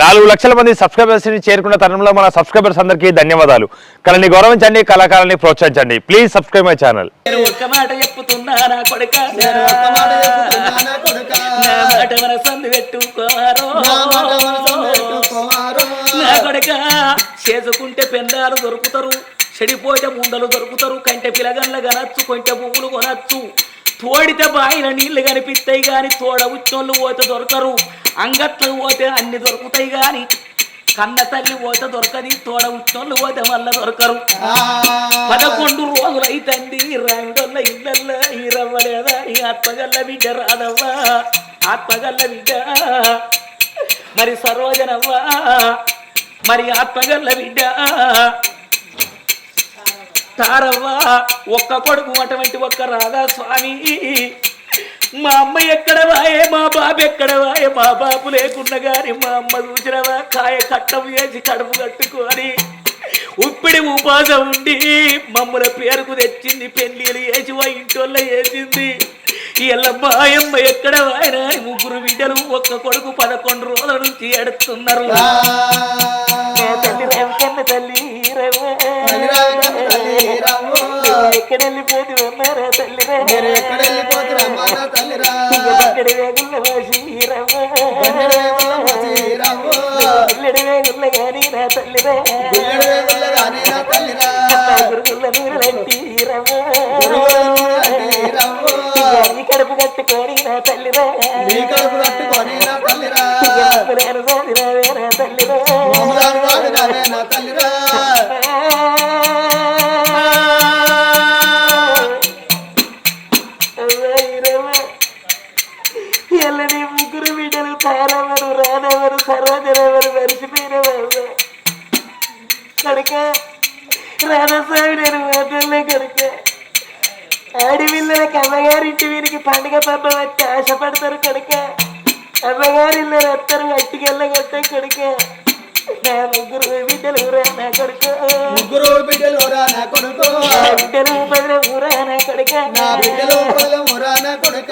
నాలుగు లక్షల మంది సబ్స్క్రైబర్స్ని చేరుకున్న తరుణంలో మన సబ్స్క్రైబర్స్ అందరికీ ధన్యవాదాలు. కళని గౌరవించండి కళాకారాన్ని ప్రోత్సహించండి. ప్లీజ్ సబ్స్క్రైబ్ మై ఛానల్ చేసుకుంటే పెండాలు దొరుకుతారు చెడిపోతే ముండలు దొరుకుతారు కంటె కనచ్చు కొంటె పువ్వులు కొనచ్చు. తోడితే బాయిల నీళ్ళు కనిపిస్తాయి కానీ తోడ ఉచ్చోళ్ళు పోతే దొరకరు. అంగట్లకు పోతే అన్ని దొరుకుతాయి గాని కన్న తల్లి పోతే దొరకది తోడ ఉచ్చోళ్ళు పోతే వల్ల దొరకరు. పదకొండు రోజులు అయితంది రామిడొల్ల ఇళ్ళల్లో ఈరవ్వలేదా? ఈ ఆత్మగల్ల బిడ్డ రాదవ్వా? ఆత్మగల్ల బిడ్డ. మరి సరోజనవ్వా? మరి ఆత్మగల్ల బిడ్డ. తారవ్వా ఒక్క కొడుకు అటువంటి ఒక్క రాధా స్వామి మా అమ్మ ఎక్కడ వాయే మా బాబు ఎక్కడ వాయే మా బాబు లేకున్నా గాని మా అమ్మ చూసినవా? కాయ కట్టం వేసి కడుపు కట్టుకొని ఉప్పిడి ఉపాసం ఉండి మమ్మల పేరుకు తెచ్చింది పెళ్ళిలు వేసి వా ఇంటోళ్ళ వేసింది ఇలా మాయమ్మ ఎక్కడ వాయన ముగ్గురు బిడ్డలు ఒక్క కొడుకు పదకొండు రోజుల నుంచి ఎడుతున్నారు తల్లి తల్లి? రాము. ఎక్కడ వెళ్ళిపోతు అన్నారా తల్లి రే. మీరు ఎక్కడ వెళ్ళిపోతురమ్మా నా తల్లిరా? ఇక బక్కడి వేగుల్ల వాసి గాని నా. గుల్లెడు వేగుల రాని నా తల్లిరా. గురుగుల నీ కడుపు కట్టుకొని నా. నీ కడుపు కట్టుకొని నా తల్లిరా. కనుక రానస్వామి నేను మాటలే కనుక ఆడిపిల్లలకి అమ్మగారింటి వీరికి పండుగ పబ్బ వచ్చి ఆశపడతారు కనుక అమ్మగారిల్లో వస్తారు అట్టికెళ్ళగొట్టే కొడుక నా ముగ్గురు బిడ్డలు రా నా కొడుకు. ముగ్గురు బిడ్డలు రా నా కొడుకు. బిడ్డలు పదిల ఊరా నా కొడుక. నా బిడ్డలు పొలము రా నా కొడుక.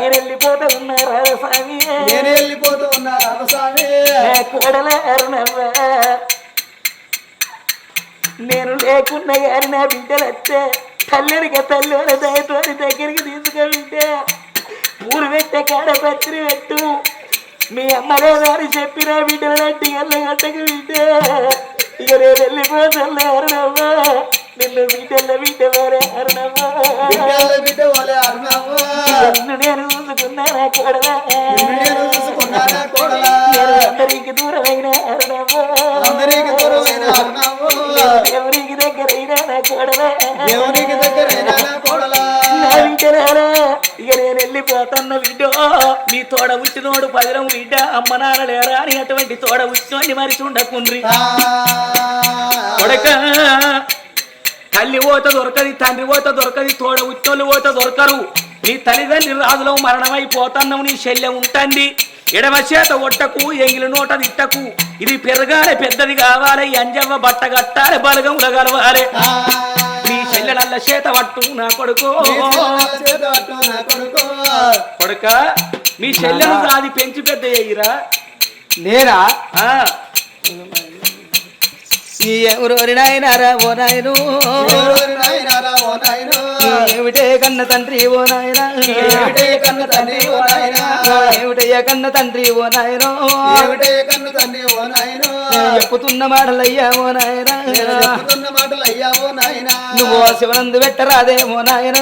నేను వెళ్ళిపోతా ఉన్నారా స్వామి నేను వెళ్ళిపోతూ ఉన్నా రామస్వామి. నా కోడల అరుణవ్వ నేను లేకున్నా కానీ నా బిడ్డలు వస్తే తల్లినిగా తల్లి దయతోని దగ్గరికి తీసుకెళ్తే ఊరు పెట్టే కాడ పత్రి పెట్టు. మీ అమ్మగా గారు చెప్పిన బిడ్డలు నట్టి గట్టకు బిడ్డ. ఇక నేను వెళ్ళిపోతున్నా అరుణవ్వ నిన్ను అరుణావు నేను నా కోడలా? నా కోడలా? నేను అందరికి దూరమైన అరుణావు ఎవరికి దగ్గరైనా నా కోడలా? దేవునికి దగ్గరైన నా కోడలా? నా బిడ్డలారా ఇక నేను వెళ్ళిపోతున్న బిడ్డ మీ తోడ ఉచ్చినోడు పదిలం బిడ్డ అమ్మ నాన్న లేరా అని అటువంటి తోడ ఉచ్చినోడిని ఆ, కొడక తల్లి ఓత దొరకది తండ్రి ఓత దొరకది తోడ ఉత్తోళ్ళు ఓత దొరకరు. నీ తల్లిదండ్రి రాజులో మరణమైపోతున్నావు నీ శల్యం ఉంటుంది. ఎడమ చేత ఒట్టకు ఎంగిలి నోట తిట్టకు. ఇది పెరగాలి పెద్దది కావాలి అంజవ్వ బట్ట కట్టాలి బలగంగా కలవాలి. ఆ, నీ చెల్లెలల్ల చేత పట్టు నా కొడుకు. నీ పిల్లల చేత పట్టు నా కొడుకు. కొడుక మీ చెల్లెలు అది పెంచి పెద్ద అయ్యిరా నేనా? ఏమిటే కన్న తండ్రి ఓ నాయన? ఏమిటే కన్న తండ్రి ఓ నాయనా? ఏమిటయ్య కన్న తండ్రి ఓ నాయనో? కన్న తండ్రి ఓ నాయనా? చెప్పుతున్న మాటలయ్యా ఓ నాయన? నేను చెప్పుతున్న మాటలు అయ్యా ఓ నాయనా? నువ్వు శివనందు పెట్టరాదే ఓ నాయన?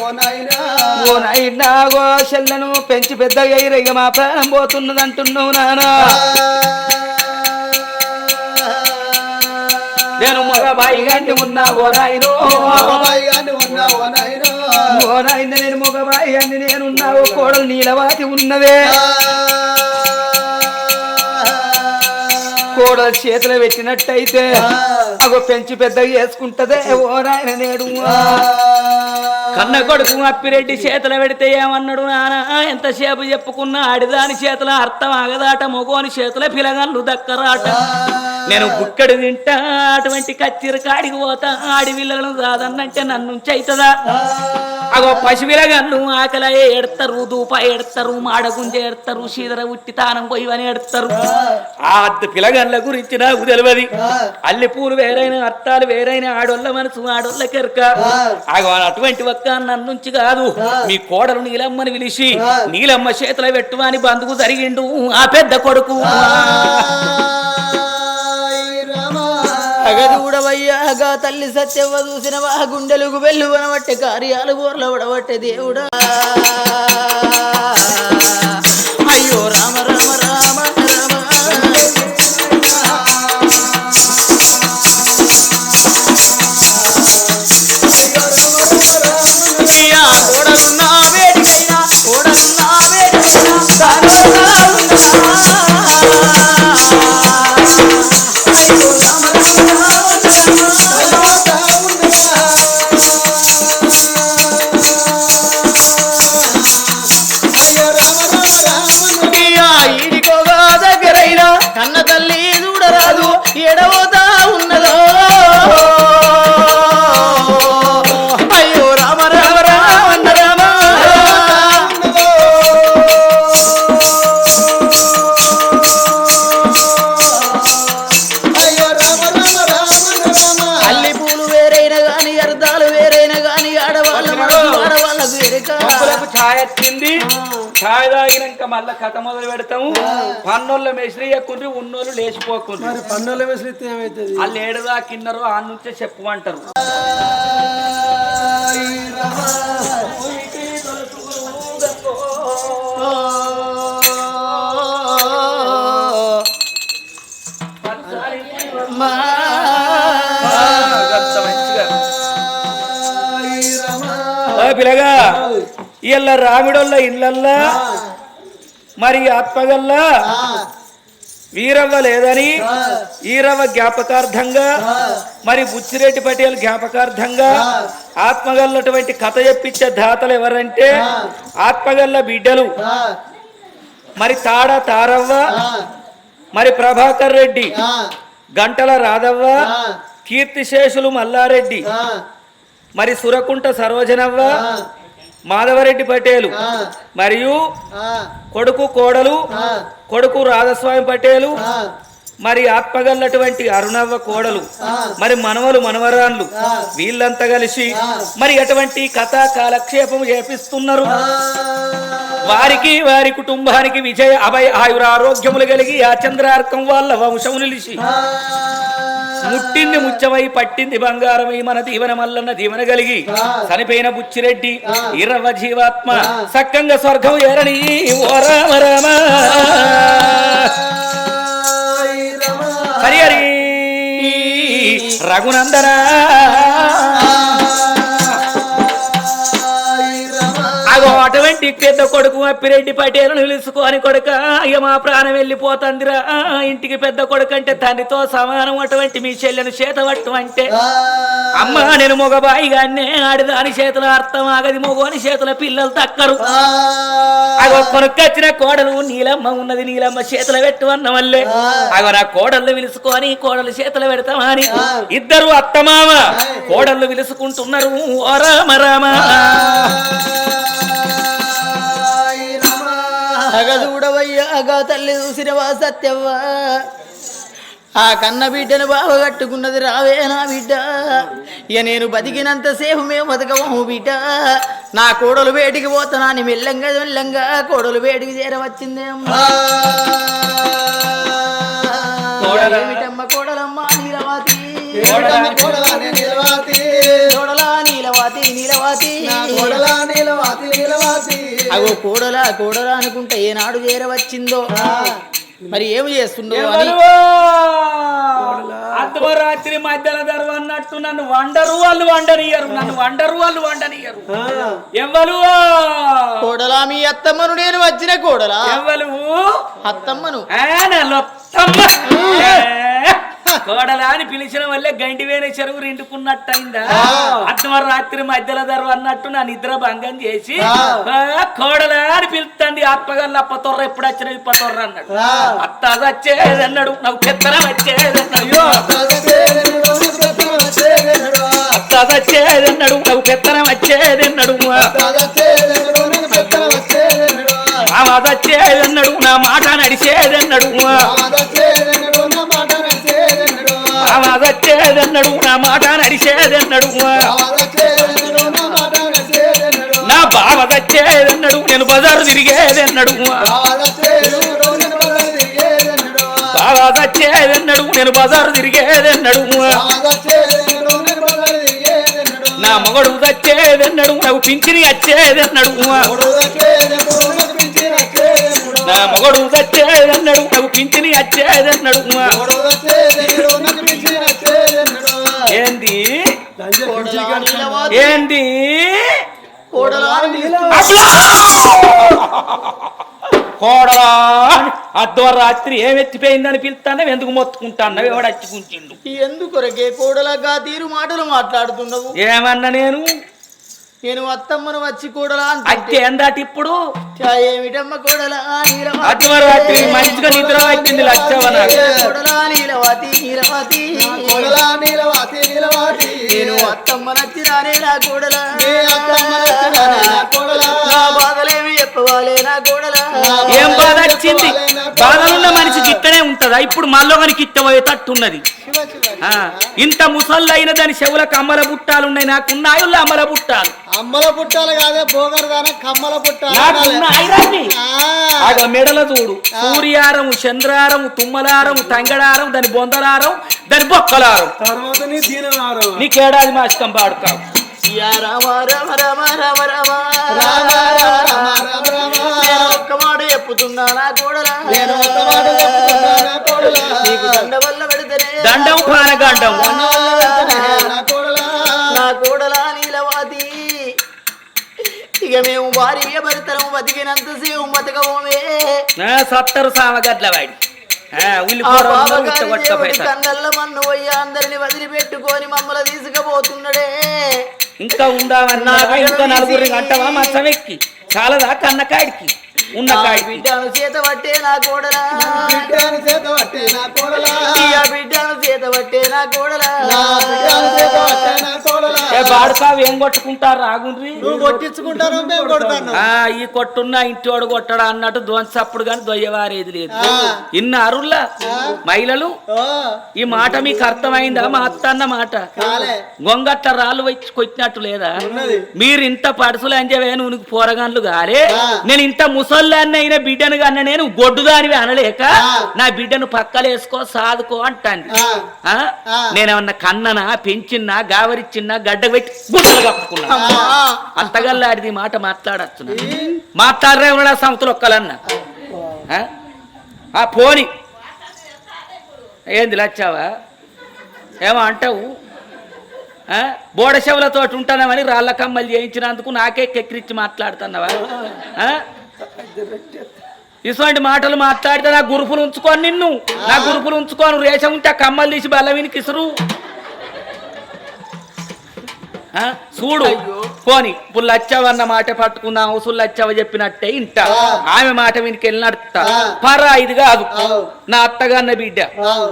ఓ నాయనా? ఓ నాయన గో చెల్లను పెంచి పెద్దగా ఇక మా ప్రాణం పోతున్నది అంటున్నావు నానా నేను మగ బాయిగాంటి ఉన్నా ఓ నాయనో? నాయనా నేను మగ బాయిగాంటి నేనున్నా ఓ కోడలు నీలవాతి ఉన్నదే కోడలు చేతిలో పెట్టినట్టయితే అగో పెంచి పెద్దగా చేసుకుంటదే. ఓ నాయన నేడు కన్న కొడుకు అప్పిరెడ్డి చేతులు పెడితే ఏమన్నాడు నాన్న ఎంతసేపు చెప్పుకున్నా ఆడిదాని చేతుల అర్థం ఆగదాట మగోని చేతుల పిలగన్లు దక్కరాట. నేను బుక్కడు తింటా అటువంటి కచ్చిరి కాడికి పోతా ఆడి పిల్లలను కాదన్నంటే నన్ను చైతదా అగో పశువుల గన్ను ఆకలయ్యే ఎడతారు దూప ఎడతారు మాడగుంజ ఎడతారు శీదర ఉట్టి తానం పోయివని ఎడతారు ఆ. పిలగన్ల గురించి నాకు తెలియదు అల్లి పూలు వేరైన అత్తాలు వేరైన ఆడోళ్ళ మనసు ఆడోళ్ళ కెరక. అగో అటువంటి ఒక్క నన్నుంచి కాదు. మీ కోడలు నీలమ్మని పిలిచి నీలమ్మ చేతుల పెట్టువని బంధువు జరిగిండు ఆ పెద్ద కొడుకు. అగదూడవయ్యాగా తల్లి సత్యవ చూసినవా? గుండెలుగు వెళ్ళు వనబట్టే కార్యాలు బోర్ల వడబట్టే దేవుడా. పప్పులకు ఛాయ్ వచ్చింది ఛాయ్ తాగినాక మళ్ళా కథ మొదలు పెడతాము. పన్నోళ్ళ మెసిరి ఎక్కుండ్రి ఉన్నోళ్ళు లేచిపోకుండ్రి. పన్నుల విసిరితే ఏమైతుంది? వాళ్ళు ఏడుదా కిన్నరో ఆ నుంచే చెప్పమంటారు. ఓ పిల్లగా ఇళ్ళ రామిడోళ్ళ ఇళ్ళల్లా. మరి ఆత్మగల్లా. వీరవ్వ లేదని. ఈరవ్వ జ్ఞాపకార్థంగా. మరి బుచ్చిరెడ్డి పటేల్ జ్ఞాపకార్థంగా. ఆత్మగల్లటువంటి కథ చెప్పించే దాతలు ఎవరంటే ఆత్మగల్ల బిడ్డలు. మరి తాడ తారవ్వ. మరి ప్రభాకర్ రెడ్డి. గంటల రాధవ్వ. కీర్తిశేషులు మల్లారెడ్డి. మరి సురకుంట సరోజనవ్వ మాధవరెడ్డి పటేలు మరియు కొడుకు కోడలు కొడుకు రాధస్వామి పటేలు మరి ఆత్మగల్లటువంటి అరుణవ్వ కోడలు మరి మనవలు మనవరాన్లు వీళ్ళంతా కలిసి మరి అటువంటి కథా కాలక్షేపం చేపిస్తున్నారు. వారికి వారి కుటుంబానికి విజయ అభయ ఆయుర ఆరోగ్యములు కలిగి ఆ చంద్రార్కం వాళ్ళ వంశము నిలిచి. ముట్టింది ముచ్చమై పట్టింది బంగారమై మన దీవన మల్లన్న దీవన కలిగి. చనిపోయిన బుచ్చిరెడ్డి ఇరవ జీవాత్మ సక్కంగా స్వర్గం ఏరని ఓ రామ రామ. హరి హరి. రఘునందనా. పెద్ద కొడుకు అప్పిరెడ్డి పటేలను పిలుచుకొని కొడుక అయ్య మా ప్రాణం వెళ్ళిపోతుందిరా. ఇంటికి పెద్ద కొడుకు అంటే తండ్రితో సమానం అటువంటి మీ చెల్లెను చేత పట్టు అంటే అమ్మ నేను మగబాయిగానే ఆడిదాని చేతుల అర్థం ఆగది మగోని చేతుల పిల్లలు తక్కరు. అగో కొనుక్కొచ్చిన కోడలు నీలమ్మ ఉన్నది నీలమ్మ చేతుల పెట్టు అన్న వల్లే అగో నా కోడళ్ళు పిలుచుకొని కోడలు చేతులు పెడతామని ఇద్దరు అత్తమామ కోడళ్ళు పిలుచుకుంటున్నారు ఓ రామ రామ. తల్లి చూసినవా సత్యవ్వా? ఆ కన్న బిడ్డను బావ కట్టుకున్నది రావే నా బిడ్డ. ఇక నేను బతికినంత సేపు మేము బతకము బిడ్డ. నా కోడలు వేటికి పోతానని మెల్లంగా మెల్లంగా కోడలు వేటికి చేరవచ్చిందే అమ్మా. కోడలమ్మ కోడలానే నీలవాతి? కోడలా నీలవాతి నీలవాతి. నా కోడలా నీలవాతి నీలవాతి. అగో కోడలా కోడలా అనుకుంటే ఏనాడు చేరవచ్చిందో మరి ఏమి ఎవరు? అర్ధరాత్రి మధ్యల ధర అన్నట్టు నన్ను వండరు వాళ్ళు వండనియరు. నన్ను వండరు వాళ్ళు వండనియరు. ఎవరు కోడలా మీ అత్తమ్మను నేను వచ్చిన కోడలా. ఎవరు అత్తమ్మను. ఆ, నా లొత్తమ్మ. కోడలా అని పిలిచిన వల్లే గండి వేనే చెరువు రెండుకున్నట్టయిందా? అర్ధరాత్రి మధ్యల ధర అన్నట్టు నా నిద్ర భంగం చేసి కోడలా అని పిలుస్తుంది ఆత్మగల్ల అప్ప తొర్ర ఎప్పుడు వచ్చిన ఇప్ప తొర్ర అన్నాడు. అత్త వచ్చేది అన్నాడు నాకు పెత్తనం వచ్చేది అన్నాడు అత్త వచ్చేది వచ్చేదన్నాడు. నాకు పెత్తనం వచ్చేదన్నాడు. వచ్చేదెన్నడో వచ్చేదెన్నడో. బావ వచ్చేదన్నాడు నా మాట నడిచేదన్నాడు. బావ వచ్చేదన్నాడు నా మాట నడిచేదన్నడు. నా మాట బావ వచ్చేదన్నాడు నేను బజారు తిరిగేదన్నడు. వచ్చేదెన్నడో నేను నేను బజారు తిరిగేదన్నడు. నా మొగడు వచ్చేదన్నాడు నాకు పింఛని వచ్చేదన్నాడు నా మొగడు వచ్చేదన్నాడు నాకు పింఛని వచ్చేదన్నాడు ఏంది? కోడలా నీల- కోడలా అర్ధరాత్రి ఏం ఎత్తిపోయిందని పిలుస్తానో ఎందుకు మొత్తుకుంటాను ఎవడు అచ్చుకుంటుండు ఎందుకొరకే కోడలగా తీరు మాటలు మాట్లాడుతున్నావు? ఏమన్నా నేను? నేను అత్తమ్మను వచ్చి కోడలా అంటే ఎందాటి ఇప్పుడు? ఏమిటమ్మ కోడలా నీలవాతి? అర్ధరాత్రి మంచిగా నిద్ర వచ్చింది లచ్చవన కోడలా నీలవాతి నీలవాతి. కోడలా నీలవాతి. నీలవాతి నేను అత్తమ్మ నచ్చినానే నా కోడలా ఏం బాధ వచ్చింది బాధలున్న మనిషికి ఇట్టనే ఉంటదా ఇప్పుడు ఇట్టబోయేటట్టున్నది ఆ, ఇంత దాని చెవులకు అమ్మల బుట్టాలున్నాయి నాకున్నాయి అమ్మల బుట్టాలు అమ్మల పుట్టాలు కాదే పోగరదాన కమ్మల ఆగ మెడల చూడు సూర్యారము చంద్రారము తుమ్మలారము తంగడారం దాని బొందలారం దాని బొక్కలారం నీకేడాది మాసికం పాడుతావు రామ రామ రామ రామ రామ రామ రామ రామ చెప్పుతున్నా నా కోడలా? నేను ఒక్క మాట చెప్పుతున్నా నా కోడలా. నీకు దండ వల్ల పెడితేనే దండం పానగండం నా వల్ల వెళ్తేనే నా కోడలా. నా కోడలా నీలవాతి. ఇక మేము భార్య సత్తరు వాడి. కన్నల్ల మన్ను పోయి అందరిని వదిలిపెట్టుకొని మమ్మల్ని తీసుకుపోతున్నాడే. ఇంకా ఉందామన్నా ఇంకా నలుగురిని అంటావా? మంచం ఎక్కి చాలదా కన్నకాడికి ఉన్న బిడ్డను చేత పట్టే నా కోడలా బిడ్డని చేత పట్టే నా కోడలా. బిడ్డను చేత పట్టే నా కోడలా బిడ్డని చేత పట్టే నా కోడలా. ఏ బాడుకావు ఏం కొట్టుకుంటారు? రాగుండ్రి నువ్వు కొట్టించుకుంటారు మేము కొడతాను? ఆ ఈ కొట్టున్న ఇంటోడు కొట్టడా అన్నట్టు దొంచప్పుడు కానీ దొయ్యవారేది లేదు. ఇన్న అరుల్లా మహిళలు ఈ మాట మీకు అర్థమైందా? మా అత్త అన్న మాట. కాలే. గొంగట్ల రాళ్ళు వచ్చి కొట్టినట్టు లేదా. మీరు ఇంత పడుసులు అంజవే నువ్వు పోరగాన్లు గారే. నేను ఇంత ముసల్లాన్ని అయిన బిడ్డను కన్నా నేను గొడ్డుదానివి అనలేక. నా బిడ్డను పక్కలేసుకో సాదుకో అంటాను. నేనేమన్నా కన్ననా పెంచిన్నా గావరిచ్చిన్నా గడ్డ పెట్టి కప్పుకున్నా. అత్తగల్లాడిది మాట మాట్లాడచ్చు మాట్లాడరే ఉన్నాడా సంవత్సరం ఒక్కలన్నా ఆ? ఆ పోని ఏంది లచ్చావా ఏమో అంటావు ఆ? బోడ చెవులతో ఉంటానమని రాళ్ళ కమ్మలు చేయించినందుకు నాకే కెక్కిరిచ్చి మాట్లాడుతున్నావా ఆ? ఇటువంటి మాటలు మాట్లాడితే నా గురుపులు ఉంచుకొని నిన్ను నా గురుపులు ఉంచుకోను రేషం ఉంటే ఆ కమ్మలు తీసి బల్ల వినికి ఇసురు ఆ? చూడు. పోని ఇప్పుడు లచ్చావన్న మాట పట్టుకుందాం అవసరం లచ్చావ చెప్పినట్టే ఇంట. ఆమె మాట వినికి వెళ్ళినట్ట. పరా ఇది కాదు. నా అత్తగాన్న బిడ్డ.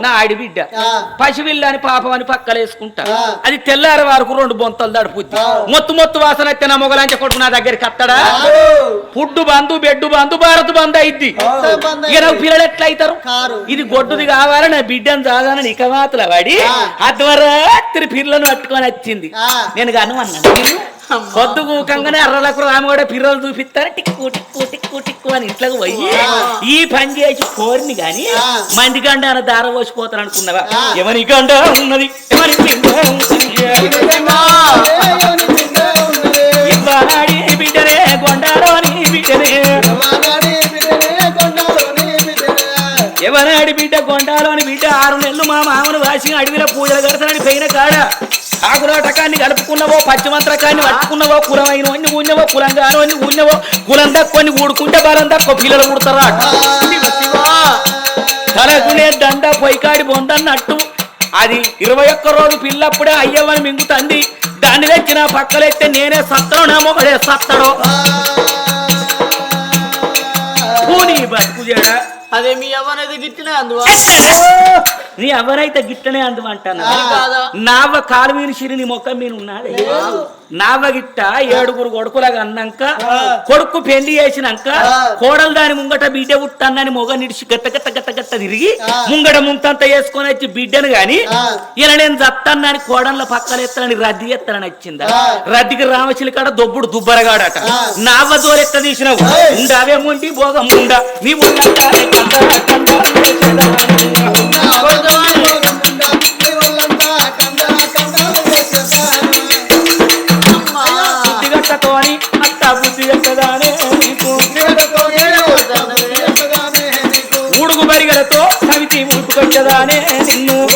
నా ఆడి బిడ్డ ఆ. పసివిల్ల అని పాపం అని పక్కలేసుకుంటా. అది తెల్లారి వరకు రెండు బొంతలు దడుపుద్ది. మొత్తు మొత్తు వాసన అయితే నా మొగలంచ కొడుకు నా దగ్గరికి అత్తడా. ఫుడ్ బంధు బెడ్ బంధు భారత్ బంధు అయిద్ది బంద్ ఇక నాకు అయింది. పిల్లలు ఎట్లా అవుతారు. ఇది గొడ్డుది కావాలని నా బిడ్డను చాదానని ఇక మాతల వాడి ఆ. అర్ధరాత్రి పిల్లలను పట్టుకొని వచ్చింది. నేను కను అన్నాను నేను పొద్దు కూకంగానే అర్రలకు రామ కూడా పిల్లలు చూపిస్తారు టిక్కు టిక్కు టిక్కు టిక్కు అని ఇంట్లోకి పోయి. ఈ పని చేసి కోరిని గాని. మంది గండ అని దార పోసిపోతాను అనుకున్నావా. ఎవరి గండ ఉన్నది ఎవరి బిడ్డనే కొండలోని బిడ్డనే. ఎవరాడి బిడ్డ కొండాలోని బిడ్డ ఆరు నెలలు మా మామను వాసి అడవిలో పూజలు గడతానని పోయిన కాడ ఆగురాటకాన్ని గడుపుకున్నవో పచ్చిమంత్రకాన్ని పట్టుకున్నవో కులమైన అన్ని ఊన్నవో కులంగాను అన్ని ఊన్నవో కులం తక్కువని ఊడుకుంటే బలం తక్కువ పిల్లలు ఊడతారా తలకునే దండ పొయ్యికాడి బొందన్నట్టు. అది ఇరవై ఒక్క రోజు పిల్లప్పుడే అయ్యవని మింగుతంది. దాన్ని తెచ్చి నా పక్కలెత్తే నేనే సత్తడో నా మొగడే సత్తడు. బతుకు చేయడా అదే మీ అవ్వనది గిట్టిన అందువా? నీ ఎవరైతే గిట్టనే అందుమంటాను అది కాదా? నావ కాలు మీద సిరి నీ మొక్క మీద ఉన్నాడే. నావ గిట్ట ఏడుగురు కొడుకులాగా అన్నాక కొడుకు పెళ్ళి చేసినాక కోడలు దాని ముంగట బిడ్డ పుట్టానని మొగ నిడిచి గట్ట గట్ట గట్ట గట్ట తిరిగి ముంగట ముంతంత వేసుకొని వచ్చి బిడ్డను గాని ఇలా నేను చత్తానని కోడళ్ళ పక్కన ఎత్తానని రద్దీ ఎత్తానని వచ్చిందా రద్దీకి రామచిలి కాడ దొబ్బుడు దుబ్బరగాడట. నావ దోరెత్త తీసినావు ఉండవే ముండి భోగం ఉండ. నీ ఉండంటానే కందర ఊడుగు బరిగలతో సవితి ఉడుకుకొచ్చదానే నిన్ను.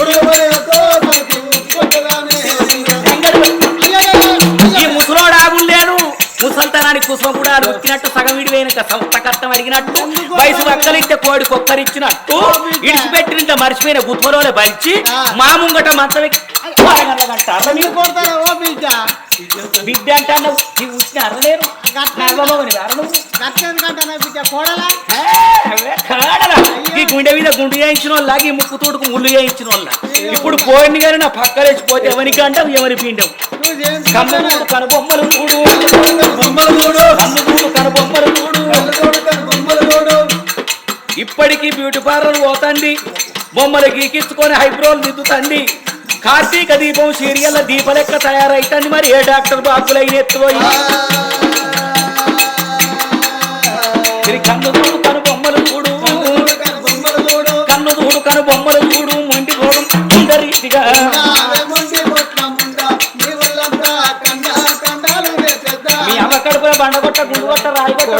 ముసల్తనానికి కుసుమ కూడా వచ్చినట్టు సగం విడిపోయినాక సంస్థ కట్టం అడిగినట్టు వయసు పక్కలిస్తే కోడి కొక్కరిచ్చినట్టు ఇడిచిపెట్టినంత మర్చిపోయిన గుత్వలోనే బలిచి మా ముంగట మంచం ఎక్కి పోరగల్లదంటారా మీరు? బిడ్డ అంటే అన్నావు నీవు వచ్చిన అరలేరు ఈ గుండె మీద గుండు చేయించిన వాళ్ళ ఈ ముక్కు తోడుకు ముళ్ళు చేయించిన వాళ్ళ ఇప్పుడు పోయింది కానీ నా పక్కలేసిపోతే ఎవరికి అంటావు ఎవరి పిండం కమ్మ చూడు కను బొమ్మలు చూడు బొమ్మలు చూడు కన్ను చూడు కను చూడు ఇప్పటికీ బ్యూటీ పార్లర్ పోతండి బొమ్మలు గీకించుకొని హైబ్రోలు దిద్దుతండి కార్తీక దీపం సీరియల్ దీపలెక్క తయారైతండి మరి ఏ డాక్టర్ బాబులైన ఎత్తుపోయి ఇది కన్ను చూడు కను బొమ్మలు చూడు. కన్ను చూడు కను బొమ్మలు చూడు. మొండి పోవడం ఇంత రీతిగా. మీ అమ్మ కడుపున బండ కొట్ట గుండు కొట్ట రాయి కొట్ట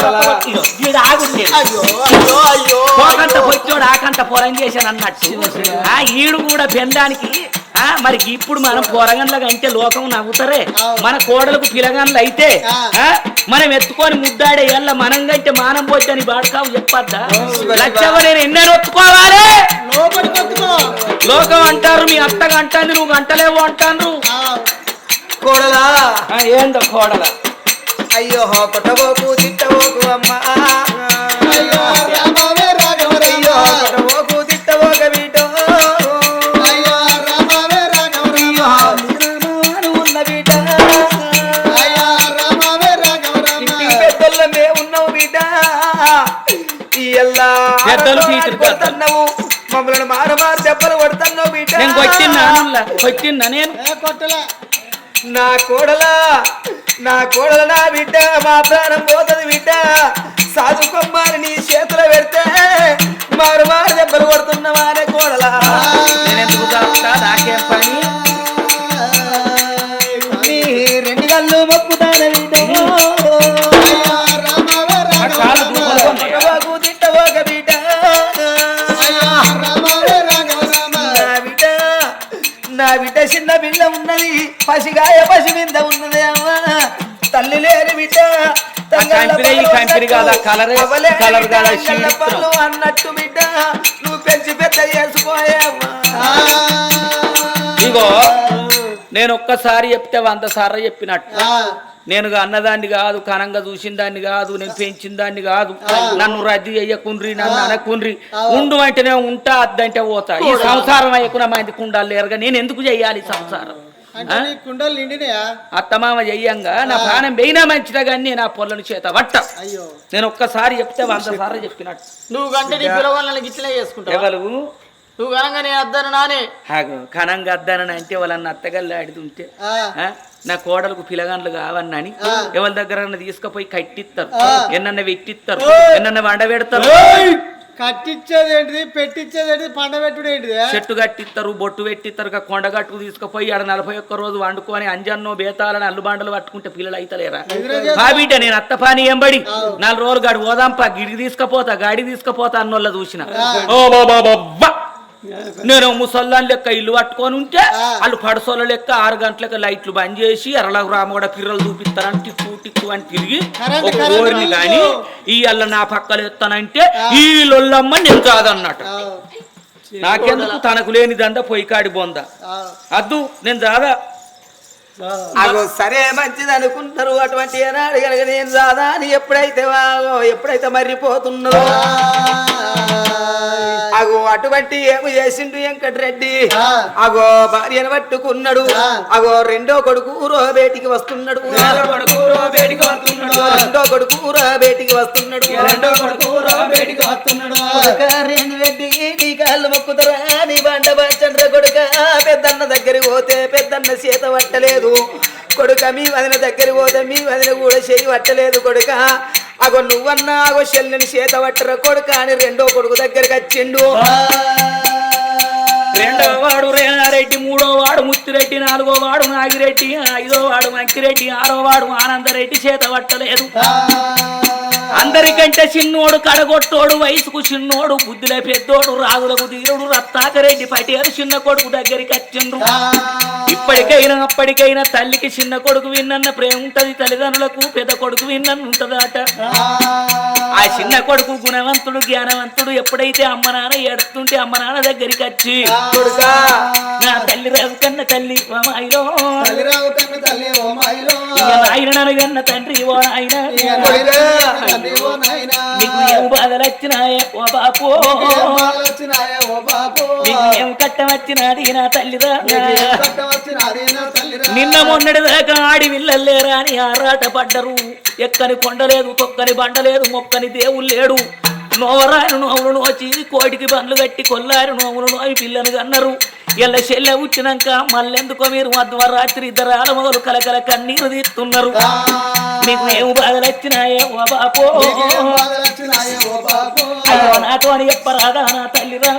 వీడు ఆగుండేది అయ్యో అయ్యో అయ్యో. పోకంత పొచ్చోడు ఆకంత పొలం చేశాను అన్నట్టు ఆ ఈడు కూడా బెందానికి మరి ఇప్పుడు మనం పొరగండ్ల అంటే లోకం నవ్వుతారే. మన కోడలకు పిలగండ్లు అయితే ఆ. మనం ఎత్తుకొని ముద్దాడే ఎల్ల మనం కంటే మానం పోద్దని బాడకావు చెప్పద్దా? లచ్చవ నేను ఎన్నెలు ఒత్తుకోవాలి లోకం అంటారు మీ అత్తగా అంటాను నువ్వు అంటలేవు అంటాను కోడలా. ఏందో కోడల. అయ్యో కొట్టబోకు తిట్టబోకు అమ్మా. వచ్చిందా కొట్టిన్నా నేను నా కోడలా నా కోడల నా బిడ్డ మా ప్రాణం పోతుంది బిడ్డ. సాధుకొమ్మని నీ చేతులు పెడితే మారు నా బిడ్డ చిన్న బిడ్డ ఉన్నది. పసిగాయ పసి మీద ఉన్నది అమ్మా. తల్లి లేని బిడ్డ. పళ్ళు? అన్నట్టు? బిడ్డ, నువ్వు పెంచి పెద్ద చేసుకోయమ్మా ఇగో నేను ఒక్కసారి చెప్తే వంద సార్లు చెప్పినట్టు. నేను అన్నదాన్ని కాదు కనంగా చూసిన దాన్ని కాదు నేను పెంచిన దాన్ని కాదు నన్ను రద్దు చెయ్యకుండ్రి నన్ను అనకుండ్రి. ఉండు అంటేనే ఉంటా అద్దంటే పోతా. ఈ సంసారం అయ్యకున్న మంది కుండాలు లేరుగా నేను ఎందుకు చెయ్యాలి సంసారం? ఆ? కుండలు నిండినాయా? అత్తమామ చెయ్యంగా నా ప్రాణం వెయినా మంచిదా కానీ నేను ఆ పొల్లని చేత వట్ట అయ్యో. నేను ఒక్కసారి చెప్తే వంద సార్లు చెప్పినట్టు. నువ్వు కంటే నీ పిల్లవాళ్ళని గిట్లే చేసుకుంటావు? ఎవరు? నువ్వు కనుక నేను అద్దను నానే? కనంగా అద్దానని అంటే వాళ్ళని అత్తగల్లి ఆడుతుంటే? నా కోడలకు పిలగాండ్లు కావన్నని ఎవరి దగ్గర తీసుకుపోయి కట్టిస్తారు. ఎన్నన్న వెట్టిస్తారు. ఎన్నన్న వండ పెడతారు. కట్టించేది ఏంటిది? పెట్టించేది ఏంటిది? పండబెట్టుడు ఏంటిది? చెట్టు కట్టిస్తారు బొట్టు పెట్టిస్తారు కొండ గట్టుకు తీసుకుపోయి ఆడ నలభై ఒక్క రోజు వండుకొని అంజన్నో బేతాలని అల్లు బండలు పట్టుకుంటే పిల్లలు అయితలేరా? బిడ్డ నేను అత్త పాని ఎంబడి నాలుగు రోజులు గాడి పోదాంపా గిడి తీసుకపోతా గాడి తీసుకపోతా అన్నోళ్ళ చూసిన. ఓ బాబా బాబా. నేను ముసల్లాన్ లెక్క ఇల్లు పట్టుకొని ఉంటే వాళ్ళు పడసోళ్ళ లెక్క ఆరు గంటలకు లైట్లు బంద్ చేసి అరలకు రామ కూడా పిర్రలు చూపిస్తారని టిక్కు టిక్కు అని తిరిగి ఒక ఓరిని. గాని ఈ అల్ల నా పక్కలు ఎత్తానంటే ఈ లొల్లమ్మ నేను కాదన్నట నాకెందుకు తనకు లేని దంద పొయ్యి కాడి బొంద. అద్దు నేను దాదా అగో సరే మంచిది అనుకుంటారు అటువంటి ఏనాడు కనుక నేను రాదా అని ఎప్పుడైతే ఎప్పుడైతే మర్రిపోతున్నదో? అగో అటువంటి ఏమి చేసిండు వెంకటరెడ్డి? అగో భార్యను పట్టుకున్నాడు. అగో రెండో కొడుకు రో బేటికి వస్తున్నాడు. రెండో కొడుకు రో బేటికి వస్తున్నాడు. రెండో కొడుకు బయటికి వస్తున్నాడు. రెండు రెడ్డి నీ కాళ్ళు మొక్కుతారా? నీ బండ పంచండ్ర కొడుక పెద్దన్న దగ్గరికి పోతే పెద్దన్న చేత పట్టలేదు. కొడుక మీ వదిన దగ్గర పోతే మీ వదిన కూడా చేయి పట్టలేదు కొడుక. అగో నువ్వన్నా అగో చెల్లెని చేత పట్టరా కొడుక అని రెండో కొడుకు దగ్గరకు వచ్చిండు. రెండవ వాడు రేణారెడ్డి మూడో వాడు ముత్తిరెడ్డి నాలుగో వాడు నాగిరెడ్డి ఐదో వాడు మంకిరెడ్డి ఆరో వాడు ఆనందరెడ్డి చేత పట్టలేదు. అందరికంటే చిన్నోడు కడగొట్టోడు వయసుకు చిన్నోడు బుద్ధిలో పెద్దోడు రాజులకు ధీరుడు రత్నాకరెడ్డి పటేలు చిన్న కొడుకు దగ్గరికి వచ్చిండ్రు. ఇప్పటికైనా అప్పటికైనా తల్లికి చిన్న కొడుకు విన్నన్న ప్రేమ ఉంటది తల్లిదండ్రులకు పెద్ద కొడుకు విన్నన్న ఉంటదట. ఆ. చిన్న కొడుకు గుణవంతుడు జ్ఞానవంతుడు ఎప్పుడైతే అమ్మ నాన్న ఎడుతుంటే అమ్మ నాన్న దగ్గరికి వచ్చి కొడుక. నా తల్లి రావు కన్న తల్లి ఓ మాయిలో తల్లిరావు కన్న తల్లి ఓ మాయిలో ఇక నాయన ననగన్న తండ్రి ఓ నాయన తల్లి ఓ నాయనా నీకు ఏం బాధలు వచ్చినాయే ఓ బాపు ఏం బాధలు వచ్చినాయే ఓ బాపు నీకు ఏం కట్టం వచ్చినాది నా తల్లిరా ఏం కట్టం వచ్చినాది నా తల్లిరా నిన్న మొన్నటి దాకా ఆడి విల్లలేరా అని ఆరాట పడ్డరు ఎక్కని కొండలేదు తొక్కని బండలేదు మొక్కని దేవుడు లేడు. నోవరాయను నోవులు నోచి కోటికి బండ్లు కట్టి కొల్లారు నోవులు నోవి పిల్లను కన్నరు. ఎల్ల చెల్లె వచ్చినాక మళ్ళెందుకో మీరు మధ్వరాత్రి ఇద్దరాల మొదలు కలకల కన్నీరు తీస్తున్నారు. మీకు ఏం బాధలు వచ్చినాయే ఓ బాపో అయ్యో నాతో చెప్పరాదా నా తల్లిరా?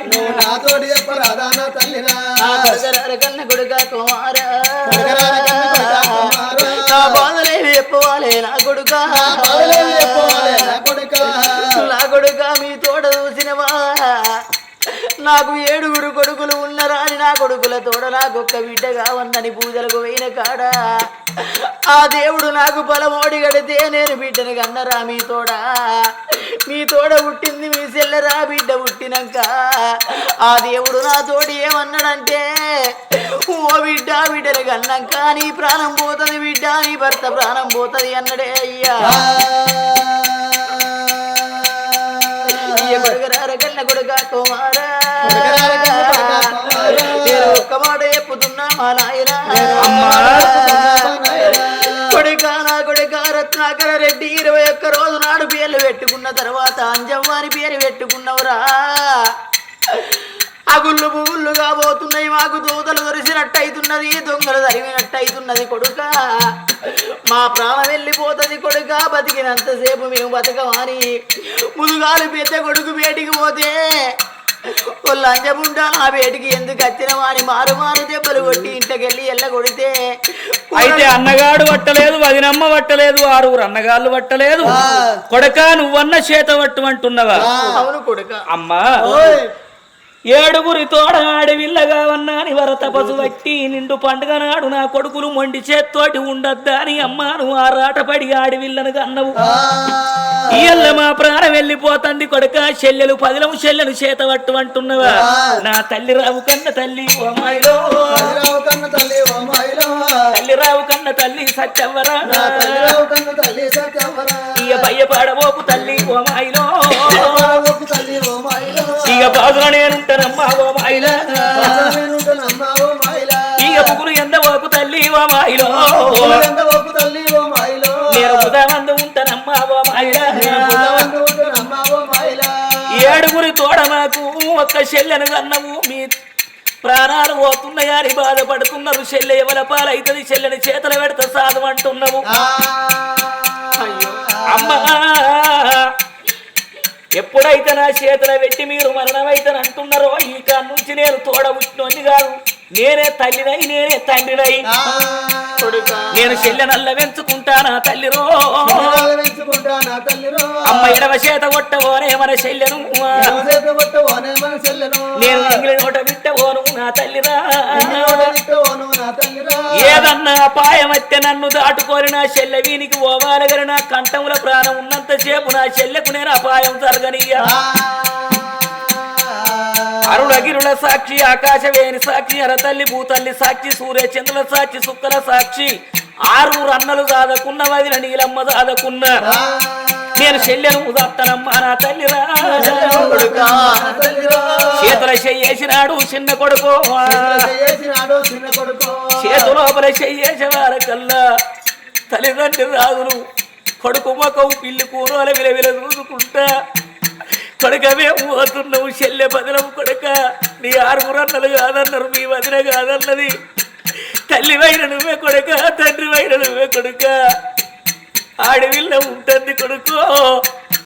కన్న కొడుక కుమారా? కొడుకరాని కన్న కొడుకా కుమారా. నా బాధలే చెప్పవాలే నా కొడుక. నా నా కొడుక మీ తోట చూసినవా? నాకు ఏడుగురు కొడుకులు ఉన్నరాని నా కొడుకుల తోడ నాకొక్క బిడ్డ ఉందని పూజలకు పోయిన కాడ ఆ దేవుడు నాకు పొలమోడి గడితే నేను బిడ్డను కన్నరా మీ తోడ. మీ తోడ పుట్టింది మీ సెల్లరా బిడ్డ పుట్టినాక. ఆ దేవుడు నా తోడి ఏమన్నాడంటే ఓ బిడ్డ బిడ్డలు కన్నాక నీ ప్రాణం పోతుంది బిడ్డ నీ భర్త ప్రాణం పోతుంది అన్నడే అయ్యా. కన్న కొడుక కుమారా కొడుకరార కన్న కొడుకా కుమారా. నేను ఒక్క మాట చెప్పుతున్నా మా నాయనా. కొడుక నా కొడుక రత్నాకర రెడ్డి ఇరవై ఒక్క రోజు నాడు పేర్లు పెట్టుకున్న తర్వాత అంజవ్వ అని పేరు పెట్టుకున్నవురా. అగుళ్ళు పువ్వుళ్ళు కాబోతున్నాయి మాకు దూతలు దొరిసినట్టు అవుతున్నది దొంగలు తరిగినట్టు అవుతున్నది కొడుక. మా ప్రాణం వెళ్ళిపోతుంది కొడుక బతికినంతసేపు మేము బతకమని. ముదుగాలు పెద్ద కొడుకు బయటికి పోతే అంజముండా నా బయటికి ఎందుకు వచ్చినవా అని మారు మారు దెబ్బలు కొట్టి ఇంటికెళ్ళి ఎల్ల కొడితే. అయితే అన్నగాడు పట్టలేదు వదినమ్మ పట్టలేదు ఆరుగురు అన్నగాళ్ళు పట్టలేదు. కొడక నువ్వన్న చేత పట్టుమంటున్నవా అవును కొడుక. అమ్మా. ఏడుగురి తోడ ఆడవిల్లగా వన్నాని వర తపసు వట్టి నిండు పండుగ నాడు నా కొడుకులు మొండి చేత్తోటి ఉండొద్దా అని అమ్మా నువ్వు ఆరాటపడి ఆడవిల్లను కన్నవు. ఇయ్యల్ల మా ప్రాణం వెళ్ళిపోతుంది కొడుక చెల్లెలు పదిలం చెల్లెలు చేత పట్టు అంటున్నవా నా తల్లి రావు కన్న తల్లి తల్లి రావు కన్న తల్లి సత్యవరా? ఇక భయపడబోకు తల్లి ఓ ఇక బాధలో నేనుంటానమ్మా ఓ మాయలా. ఇక ఎంత ఒక్క తల్లి ఓ మాయిలో. నేను ఉంటానమ్మా ఓ ఏడుగురి తోడ నాకు ఒక్క చెల్లెను కన్నము. మీ ప్రాణాలు పోతున్నాయని బాధపడుతున్నారు. చెల్లె ఎవల పాలైతుంది? చెల్లెని చేతులు పెడతా సాధు అంటున్నావు. అమ్మా. ఎప్పుడైతే నా చేతుల పెట్టి మీరు మరణమైతే అంటున్నారో ఈ కాడ నుంచి నేను తోడ పుట్టినోని కాదు. నేనే తల్లినై నేనే తండ్రినై. నేను చెల్లెనల్ల పెంచుకుంటానా తల్లిరో. అమ్మ ఎడవ చేత కొట్టవోనే మన చెల్లెను. నేను ఇంగిలి నోట బిట్టవోను నా తల్లిరా. ఏదన్నా అపాయమత్తే నన్ను దాటుకోరి నా చెల్లె వీనికి పోవాలగని నా కంఠముల ప్రాణం ఉన్నంత సేపు నా చెల్లెకు నేను అపాయం జరగనియ్యా. అరుణగిరుల సాక్షి ఆకాశవేణి సాక్షి అరతల్లి భూతల్లి సాక్షి సూర్య చంద్రుల సాక్షి సుక్కల సాక్షి ఆరు అన్నలు దాదకున్న వదిన నీలమ్మ దాదకున్న. నేను చెల్లెను ఉదత్తనమ్మ నా తల్లిరా. చేతుల చెయ్యేసినాడు చిన్న కొడుకు. చేసినాడు చిన్న కొడుకు. చేతు లోపల చెయ్యేసేవార కల్లా. తల్లిదండ్రి రాదులు కొడుకు మొక్కవు పిల్లి కూరల విలవిల చూసుకుంటా. కొడకమే పోతున్నావు చెల్లె బదలవు కొడక. నీ ఆరుగురు అన్నలు కాదన్నారు మీ వదిన కాదన్నది. తల్లి వైన నువ్వే కొడక తండ్రి వైన నువ్వే కొడుక. ఆడవిల్ల ఉంటుంది కొడుకో.